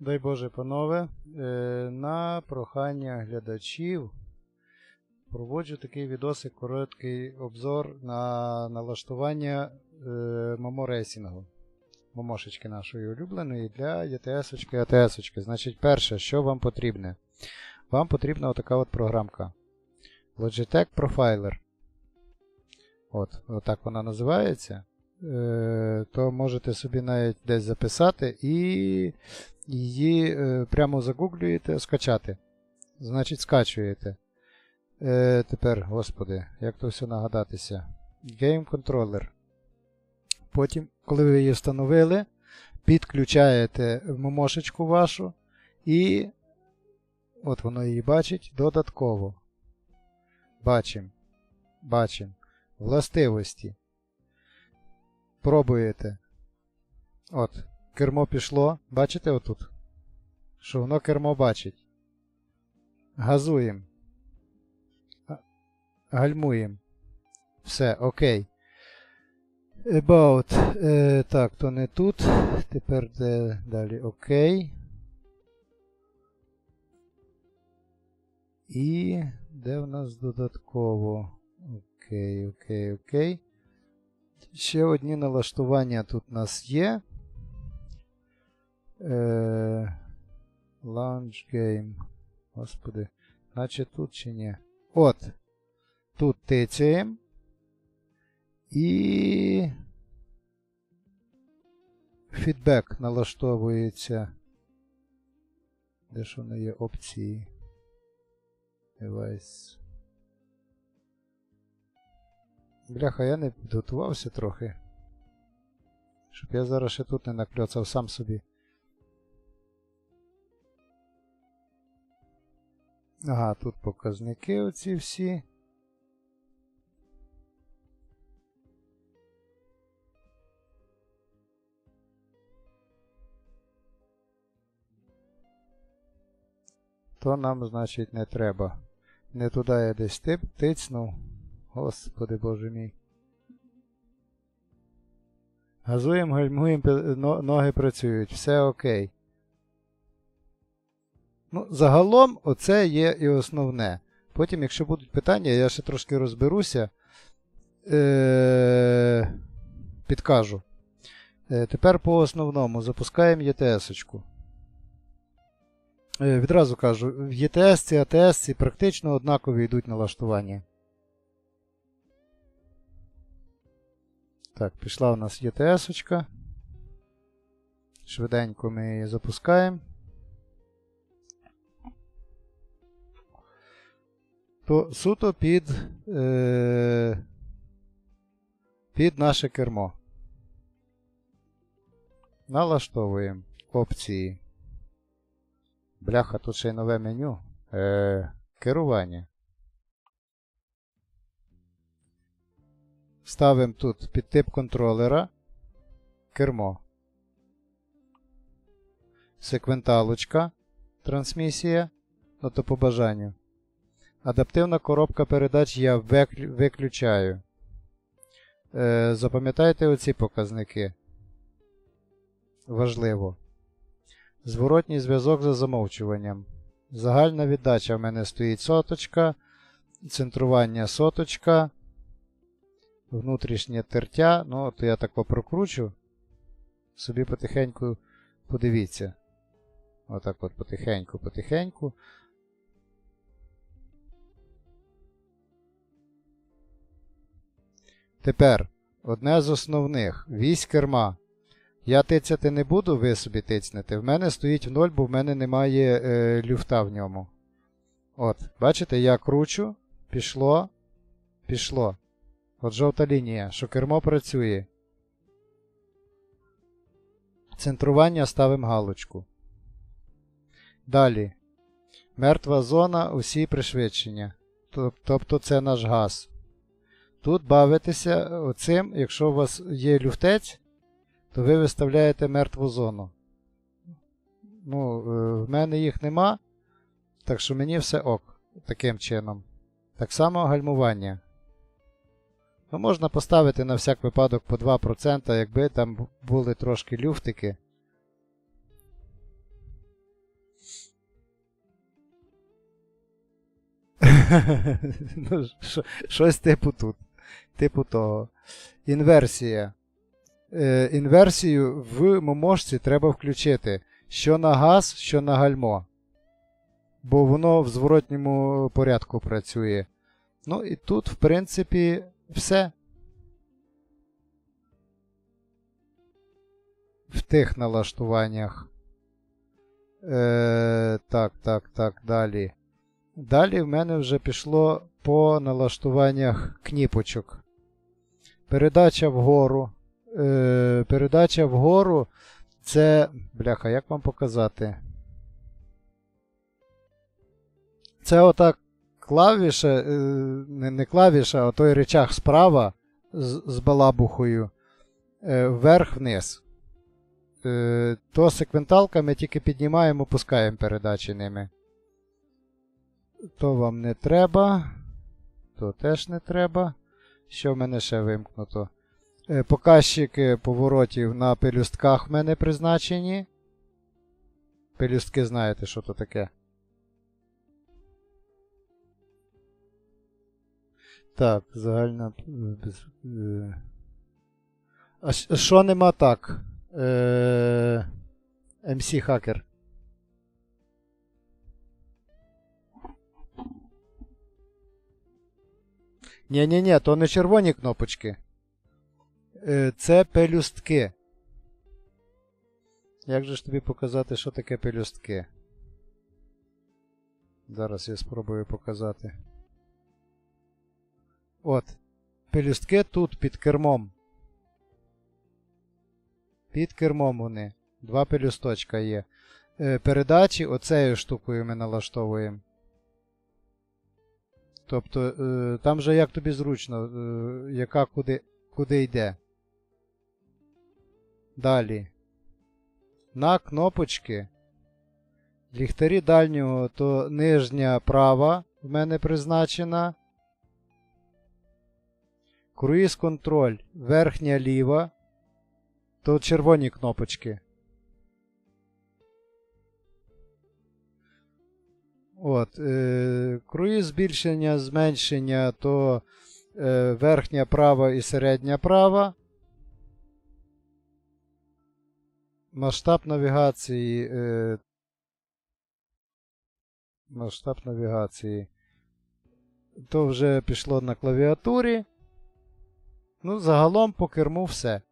Дай Боже, панове, е, на прохання глядачів проводжу такий відосик, короткий обзор на налаштування маморейсінгу. Момошечки нашої улюбленої для ЄТС-очки, АТС-очки. Значить, перше, що вам потрібне? Вам потрібна отака от програмка. Logitech Profiler. От, отак вона називається. Е, то можете собі навіть десь записати і її е, прямо загуглюєте, скачати. Значить, скачуєте. Е, тепер, господи, як то все нагадатися. Game Controller. Потім, коли ви її встановили, підключаєте момошечку вашу і. От воно її бачить додатково. Бачимо. Бачимо. Властивості. Пробуєте. От. Кермо пішло. Бачите отут? Що воно кермо бачить. Газуємо. Гальмуємо. Все, окей. About. Е, так, то не тут. Тепер де далі окей. І де в нас додатково? Окей, окей, окей. Ще одні налаштування тут у нас є. Е, Launch Game. Господи. Наче тут чи ні? От. Тут тицяємо. І. Фідбек налаштовується. Де ж воно є опції? Device. Бляха, я не підготувався трохи. Щоб я зараз ще тут не накльоцав сам собі. Ага, тут показники оці всі. То нам, значить, не треба. Не туди я десь тип, тицнув. Господи боже мій. Газуємо, гальмуємо, ноги працюють. Все окей. Ну, загалом, оце є і основне. Потім, якщо будуть питання, я ще трошки розберуся. Е- підкажу. Е, тепер по основному запускаємо ЄТС-очку. Е, відразу кажу, в ЄТС і АТС практично однакові йдуть налаштування. Так, пішла у нас ЄТС-очка. Швиденько ми її запускаємо. То суто під, е, під наше кермо. Налаштовуємо опції. Бляха, тут ще й нове меню. Е, керування. Ставимо тут під тип контролера кермо. секвенталочка, трансмісія, ну то по бажанню. Адаптивна коробка передач я виключаю. Е, запам'ятайте оці показники. Важливо. Зворотній зв'язок за замовчуванням. Загальна віддача в мене стоїть соточка, центрування соточка, внутрішнє тертя. Ну, от я так прокручу. Собі потихеньку подивіться. Отак от потихеньку, потихеньку. Тепер одне з основних вісь керма. Я тицяти не буду, ви собі тицнете. В мене стоїть в 0, бо в мене немає е, люфта в ньому. От, бачите, я кручу, пішло, пішло. От жовта лінія, що кермо працює. Центрування ставимо галочку. Далі. Мертва зона, усі пришвидшення. Тобто це наш газ. Тут бавитеся оцим, якщо у вас є люфтець, то ви виставляєте мертву зону. Ну, е, в мене їх нема, так що мені все ок таким чином. Так само гальмування. Ну, можна поставити на всяк випадок по 2%, якби там були трошки люфтики. ну, щось типу тут. Типу того. Інверсія. Е, інверсію в момошці треба включити що на газ, що на гальмо. Бо воно в зворотньому порядку працює. Ну і тут, в принципі, все. В тих налаштуваннях. Е, так, так, так, далі. Далі в мене вже пішло по налаштуваннях кніпочок. Передача вгору. Е, передача вгору це. Бляха, як вам показати? Це отак клавіша, е, не, не клавіша, а той речах справа з, з балабухою е, вверх-вниз. Е, то секвенталка ми тільки піднімаємо, пускаємо передачі ними. То вам не треба. То теж не треба. Що в мене ще вимкнуто? Показчики поворотів на пелюстках в мене призначені. Пелюстки знаєте, що то таке. Так, загальна. е, е. А що нема так? MC хакер. Ні-ні-ні, то не червоні кнопочки. Е, Це пелюстки. Як же ж тобі показати, що таке пелюстки? Зараз я спробую показати. От. Пелюстки тут під кермом. Під кермом вони. Два пелюсточка є. Е, Передачі оцею штукою ми налаштовуємо. Тобто, е, там же як тобі зручно, е, яка куди, куди йде. Далі. На кнопочки. Ліхтарі дальнього то нижня права в мене призначена. Круїз контроль верхня ліва. То червоні кнопочки. От, е, круїз збільшення, зменшення то е, верхня права і середня права. Масштаб навігації. Е, масштаб навігації. То вже пішло на клавіатурі. Ну, загалом по керму все.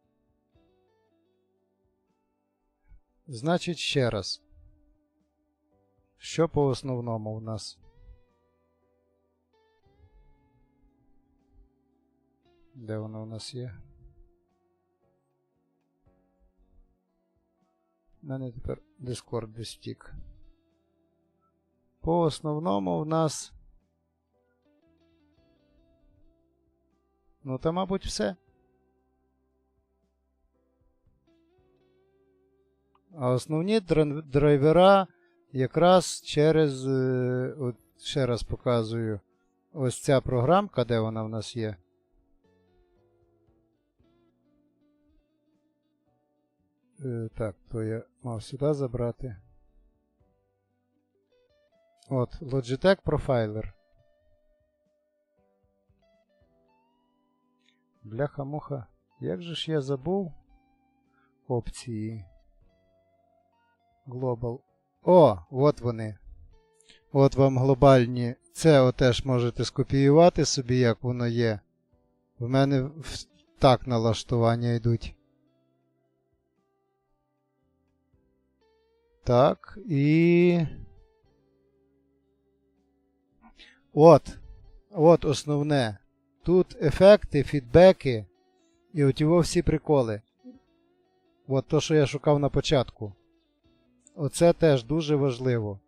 Значить, ще раз. Що по основному у нас? Де воно у нас є? У мене тепер Discord десь втік. По основному в нас. Ну, та, мабуть, все. А основні драйвера якраз через. е, От ще раз показую. Ось ця програмка, де вона в нас є. Е, Так, то я мав сюди забрати. От, Logitech Profiler. Бляха-муха. Як же ж я забув опції? Global. О, от вони. От вам глобальні. Це теж можете скопіювати собі, як воно є. В мене так налаштування йдуть. Так, і. От. От основне. Тут ефекти, фідбеки і от його всі приколи. От то, що я шукав на початку. Оце теж дуже важливо.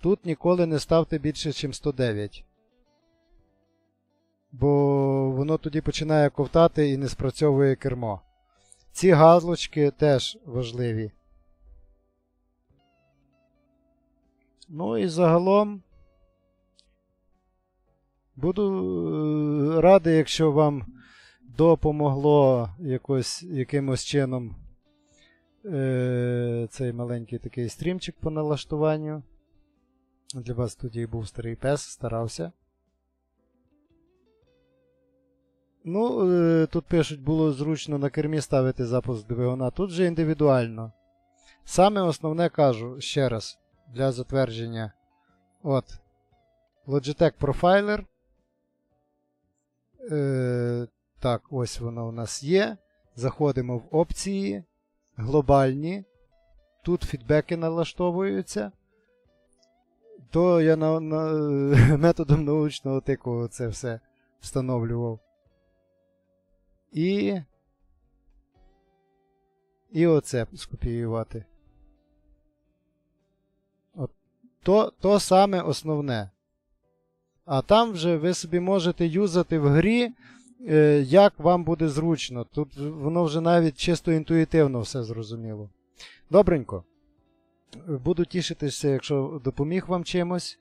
Тут ніколи не ставте більше, ніж 109. Бо воно тоді починає ковтати і не спрацьовує кермо. Ці гадлочки теж важливі. Ну і загалом буду е, радий, якщо вам допомогло якось, якимось чином е, цей маленький такий стрімчик по налаштуванню. Для вас тоді був старий пес, старався. Ну, е, тут пишуть, було зручно на кермі ставити запуск двигуна. Тут же індивідуально. Саме основне кажу ще раз для затвердження. От. Logitech Profiler. Е, так, ось воно у нас є. Заходимо в опції. Глобальні. Тут фідбеки налаштовуються. То я на, на, методом научного тику це все встановлював. І. І оце скопіювати. От. То, то саме основне. А там вже ви собі можете юзати в грі, е, як вам буде зручно. Тут воно вже навіть чисто інтуїтивно все зрозуміло. Добренько. Буду тішитися, якщо допоміг вам чимось.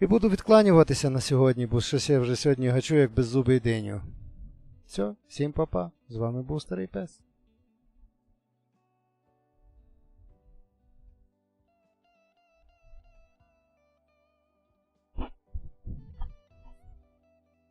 І буду відкланюватися на сьогодні, бо щось я вже сьогодні гачу, як беззубий диню. Все, всім па-па. З вами був Старий Пес.